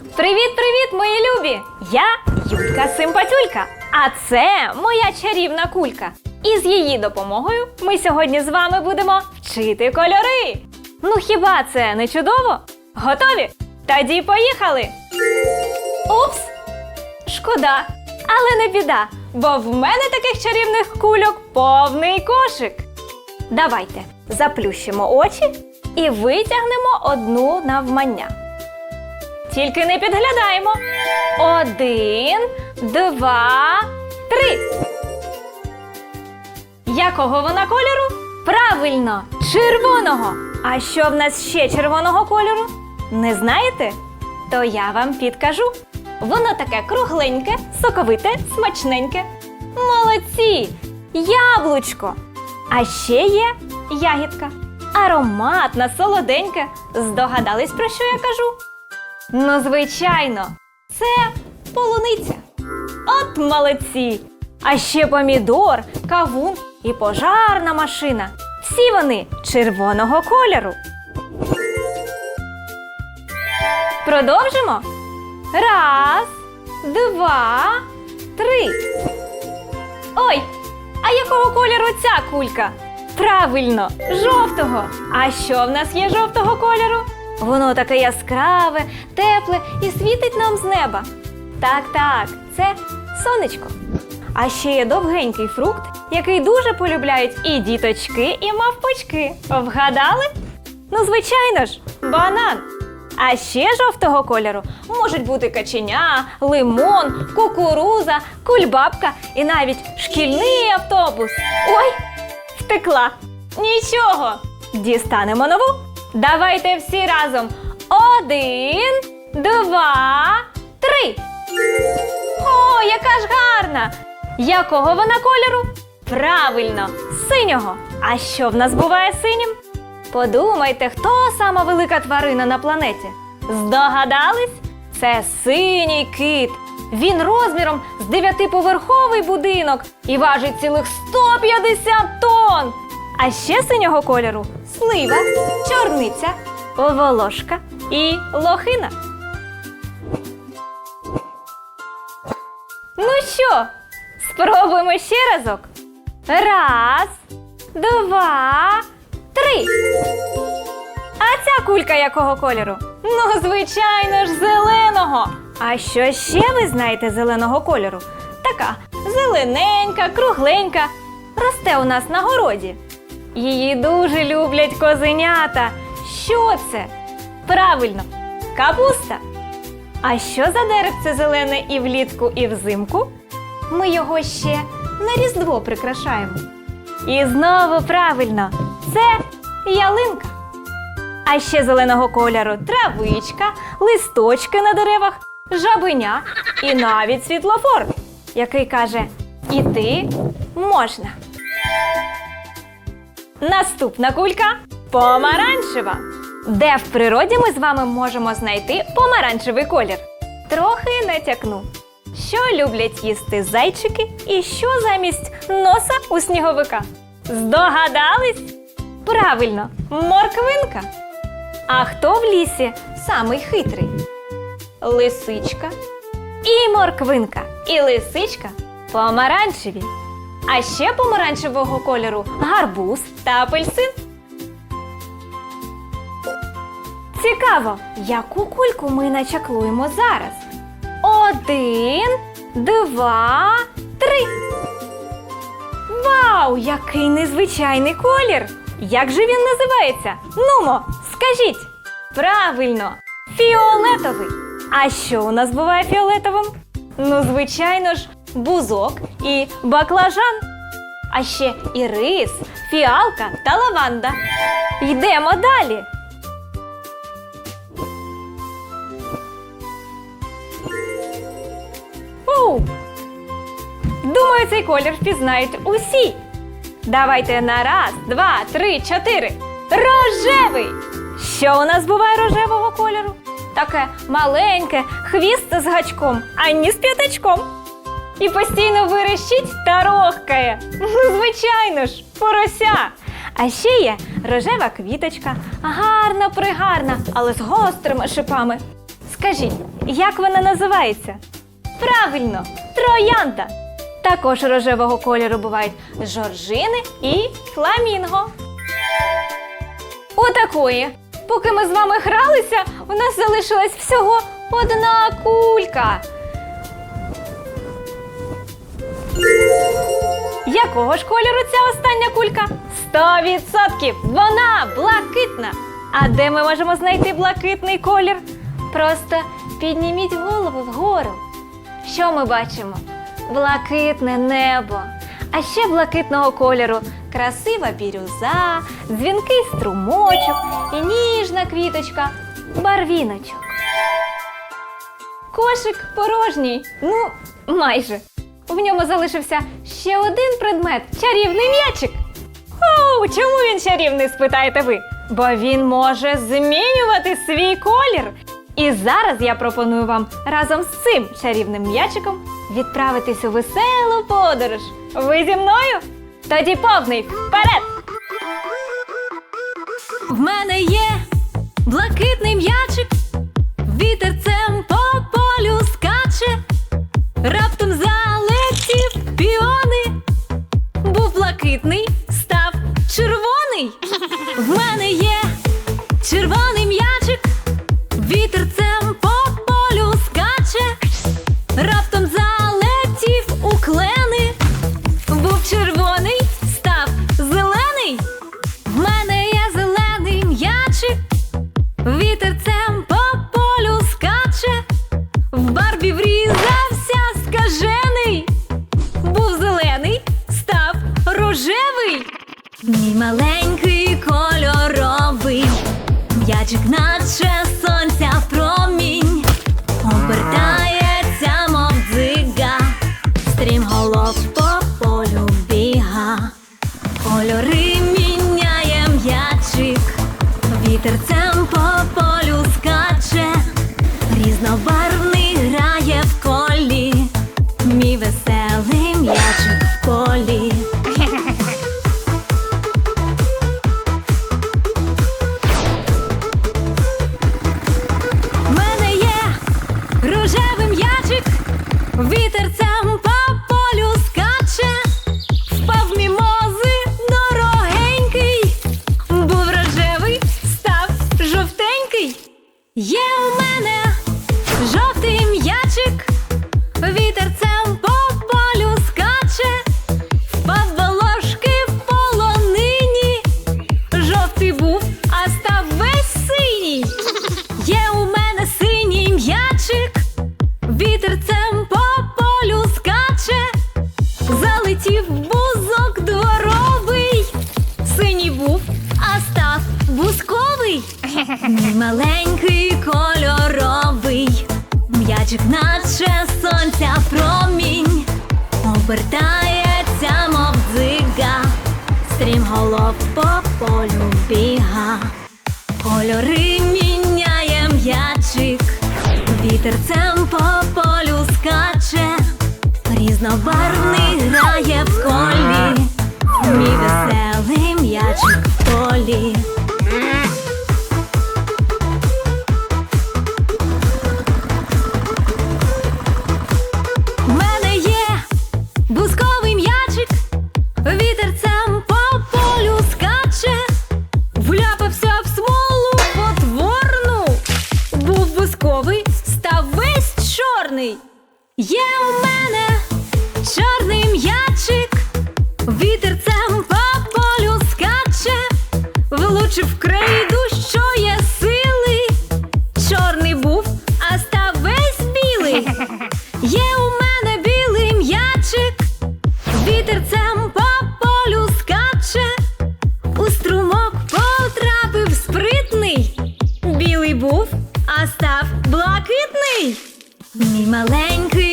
Привіт-привіт, мої любі! Я Юлька Симпатюлька, а це моя чарівна кулька. І з її допомогою ми сьогодні з вами будемо вчити кольори. Ну хіба це не чудово? Готові? Тоді поїхали! Упс! Шкода, але не біда, бо в мене таких чарівних кульок повний кошик. Давайте заплющимо очі і витягнемо одну навмання. Тільки не підглядаємо. Один, два, три. Якого вона кольору? Правильно, червоного. А що в нас ще червоного кольору? Не знаєте? То я вам підкажу. Воно таке кругленьке, соковите, смачненьке. Молодці! Яблучко! А ще є ягідка. Ароматна, солоденька. Здогадались, про що я кажу? Ну, звичайно, це полуниця. От молодці! А ще помідор, кавун і пожарна машина. Всі вони червоного кольору. Продовжимо. Раз, два, три. Ой, а якого кольору ця кулька? Правильно, жовтого. А що в нас є жовтого кольору? Воно таке яскраве, тепле і світить нам з неба. Так, так, це сонечко. А ще є довгенький фрукт, який дуже полюбляють і діточки, і мавпочки. Вгадали? Ну, звичайно ж, банан. А ще жовтого кольору можуть бути каченя, лимон, кукуруза, кульбабка і навіть шкільний автобус. Ой, втекла. Нічого. Дістанемо нову. Давайте всі разом. Один, два, три. О, яка ж гарна! Якого вона кольору? Правильно, синього. А що в нас буває синім? Подумайте, хто сама велика тварина на планеті? Здогадались? Це синій кит. Він розміром з дев'ятиповерховий будинок і важить цілих 150 тонн. А ще синього кольору слива, чорниця, волошка і лохина. Ну що, спробуємо ще разок. Раз, два, три. А ця кулька якого кольору? Ну, звичайно ж, зеленого. А що ще ви знаєте зеленого кольору? Така зелененька, кругленька. Росте у нас на городі. Її дуже люблять козенята. Що це? Правильно, капуста. А що за деревце зелене і влітку, і взимку? Ми його ще на Різдво прикрашаємо. І знову правильно, це ялинка. А ще зеленого кольору травичка, листочки на деревах, жабеня і навіть світлофор, який каже: Іти можна. Наступна кулька помаранчева. Де в природі ми з вами можемо знайти помаранчевий колір? Трохи натякну. Що люблять їсти зайчики і що замість носа у сніговика? Здогадались? Правильно, морквинка. А хто в лісі самий хитрий? Лисичка і морквинка, і лисичка помаранчеві. А ще помаранчевого кольору гарбуз та апельсин. Цікаво, яку кульку ми начаклуємо зараз. Один, два, три. Вау, який незвичайний колір! Як же він називається? Нумо, скажіть. Правильно, фіолетовий. А що у нас буває фіолетовим? Ну, звичайно ж, бузок і баклажан. А ще і рис, фіалка та лаванда. Йдемо далі. Фу! Думаю, цей колір впізнають усі. Давайте на раз, два, три, чотири. Рожевий! Що у нас буває рожевого кольору? Таке маленьке, хвіст з гачком, а ні з п'ятачком. І постійно вирощить та рохкає. Ну, звичайно ж, порося. А ще є рожева квіточка, гарна пригарна, але з гострими шипами. Скажіть, Як вона називається? Правильно, троянда. Також рожевого кольору бувають жоржини і фламінго. Отакої. Поки ми з вами гралися, у нас залишилась всього одна кулька. Якого ж кольору ця остання кулька? Сто відсотків! Вона блакитна. А де ми можемо знайти блакитний колір? Просто підніміть голову вгору. Що ми бачимо? Блакитне небо. А ще блакитного кольору красива бірюза, дзвінкий струмочок і ніжна квіточка, барвіночок. Кошик порожній. Ну, майже. В ньому залишився ще один предмет чарівний м'ячик. Оу, чому він чарівний, спитаєте ви? Бо він може змінювати свій колір. І зараз я пропоную вам разом з цим чарівним м'ячиком відправитись у веселу подорож. Ви зі мною? Тоді повний вперед! В мене є блакитний м'ячик, рожевий. Мій маленький кольоровий м'ячик, наче сонця в промінь, обертається, мов дзига, стрімголов по полю біга. Кольори міняє м'ячик, вітерцем по полю скаче, різнобарвний вітерцем по Мій маленький кольоровий, м'ячик, наче сонця промінь, обертається, мов дзига, стрімголов по полю біга. Кольори міняє м'ячик, вітерцем по полю скаче, різнобарвний грає в колі, мій веселий м'ячик в полі. Влучив крейду, що є сили. Чорний був, а став весь білий. Є у мене білий м'ячик, вітерцем по полю скаче, у струмок потрапив спритний. Білий був, а став блакитний. Мій маленький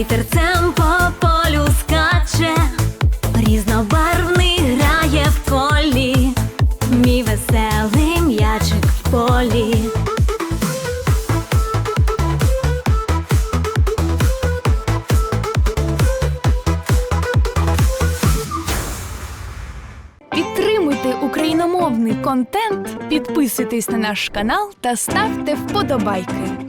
Вітерцем по полю скаче, різнобарвний грає в колі, мій веселий м'ячик в полі. Підтримуйте україномовний контент, підписуйтесь на наш канал та ставте вподобайки.